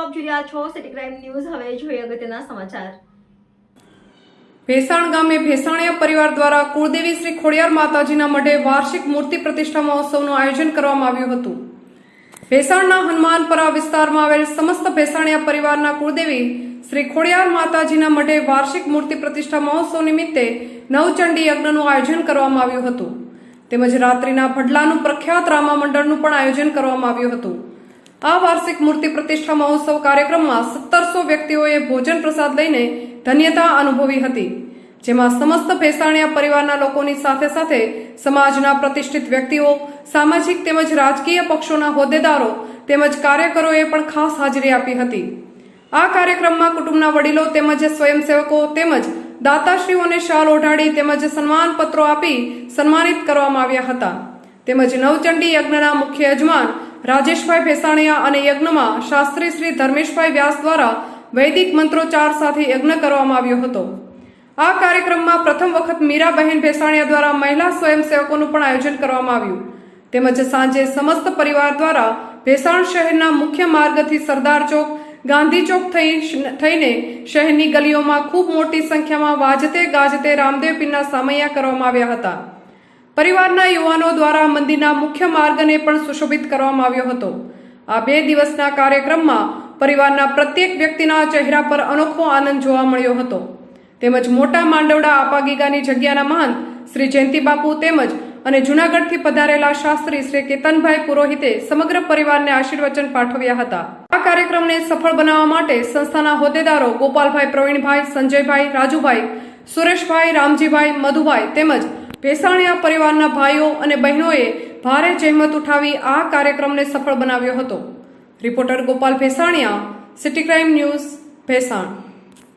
આપ જોઈ રહ્યા છો સિટી ક્રાઇમ ન્યૂઝ હવે જોઈએ અગત્યના સમાચાર. ભેસાણ ગામે ભેસાણીયા પરિવાર દ્વારા કુળદેવી શ્રી ખોડિયાર માતાજીના મઢે વાર્ષિક મૂર્તિ પ્રતિષ્ઠા મહોત્સવનું આયોજન કરવામાં આવ્યું હતું. ભેસાણના હનુમાનપરા વિસ્તારમાં આવેલ સમસ્ત ભેસાણીયા પરિવારના કુળદેવી શ્રી ખોડિયાર માતાજીના મઢે વાર્ષિક મૂર્તિ પ્રતિષ્ઠા મહોત્સવ નિમિત્તે નવચંડી યજ્ઞનું આયોજન કરવામાં આવ્યું હતું. તેમજ રાત્રિના ભડલાનું પ્રખ્યાત રામા મંડળનું પણ આયોજન કરવામાં આવ્યું હતું. આ વાર્ષિક મૂર્તિ પ્રતિષ્ઠા મહોત્સવ કાર્યક્રમમાં સત્તરસો વ્યક્તિઓએ ભોજન પ્રસાદ લઈને ધન્યતા અનુભવી હતી, જેમાં સમસ્ત ભેસાણિયા પરિવારના લોકોની સાથે સાથે સમાજના પ્રતિષ્ઠિત વ્યક્તિઓ, સામાજિક તેમજ રાજકીય પક્ષોના હોદ્દેદારો તેમજ કાર્યકરોએ પણ ખાસ હાજરી આપી હતી. આ કાર્યક્રમમાં કુટુંબના વડીલો તેમજ સ્વયંસેવકો તેમજ દાતાશ્રીઓને શાલ ઓઢાડી તેમજ સન્માન પત્રો આપી સન્માનિત કરવામાં આવ્યા હતા. તેમજ નવચંડી યજ્ઞના મુખ્ય યજમાન રાજેશભાઈ ભેસાણીયા અને યજ્ઞમાં શાસ્ત્રી શ્રી ધર્મેશભાઈ વ્યાસ દ્વારા વૈદિક મંત્રોચ્ચાર સાથે યજ્ઞ કરવામાં આવ્યો હતો. આ કાર્યક્રમમાં પ્રથમ વખત મીરાબહેન ભેસાણીયા દ્વારા મહિલા સ્વયંસેવકોનું પણ આયોજન કરવામાં આવ્યું. તેમજ સાંજે સમસ્ત પરિવાર દ્વારા ભેસાણ શહેરના મુખ્ય માર્ગથી સરદાર ચોક, ગાંધી ચોક થઈ થઈને શહેરની ગલીઓમાં ખૂબ મોટી સંખ્યામાં વાજતે ગાજતે રામદેવ પીરના સામૈયા કરવામાં આવ્યા હતા. પરિવારના યુવાનો દ્વારા મંદિરના મુખ્ય માર્ગને પણ સુશોભિત કરવામાં આવ્યો હતો. આ બે દિવસના કાર્યક્રમમાં પરિવારના પ્રત્યેક વ્યક્તિના ચહેરા પર અનોખો આનંદ જોવા મળ્યો હતો. તેમજ મોટા માંડવડા આપાગીગાની જગ્યાના મહંત શ્રી જયંતિબાપુ તેમજ અને જૂનાગઢથી પધારેલા શાસ્ત્રી શ્રી કેતનભાઈ પુરોહિતે સમગ્ર પરિવારને આશીર્વચન પાઠવ્યા હતા. આ કાર્યક્રમને સફળ બનાવવા માટે સંસ્થાના હોદ્દેદારો ગોપાલભાઈ પ્રવીણભાઈ, સંજયભાઈ રાજુભાઈ, સુરેશભાઈ, રામજીભાઈ, મધુભાઈ તેમજ ભેસાણીયા પરિવારના ભાઈઓ અને બહેનોએ ભારે જહેમત ઉઠાવી આ કાર્યક્રમને સફળ બનાવ્યો હતો. Reporter Gopal Bhesaniya, city crime news, Bhesan.